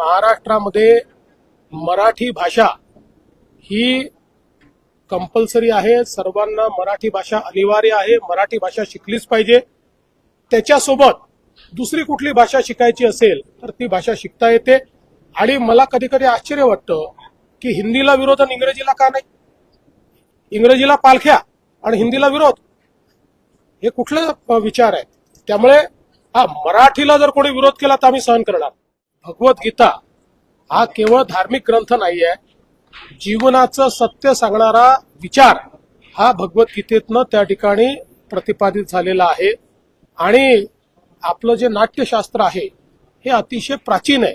महाराष्ट्रामध्ये मराठी भाषा ही कंपल्सरी आहे. सर्वांना मराठी भाषा अनिवार्य आहे. मराठी भाषा शिकलीच पाहिजे. त्याच्यासोबत दुसरी कुठली भाषा शिकायची असेल तर ती भाषा शिकता येते. आणि मला कधी कधी आश्चर्य वाटतं की हिंदीला विरोध आणि इंग्रजीला का नाही? इंग्रजीला पालख्या आणि हिंदीला विरोध. हे कुठले विचार आहेत त्यामुळे हा मराठीला जर कोणी विरोध केला तर आम्ही सहन करणार. भगवद्गीता हा केवळ धार्मिक ग्रंथ नाही आहे जीवनाचं सत्य सांगणारा विचार हा भगवद्गीतेतनं त्या ठिकाणी प्रतिपादित झालेला आहे. आणि आपलं जे नाट्यशास्त्र आहे हे अतिशय प्राचीन आहे.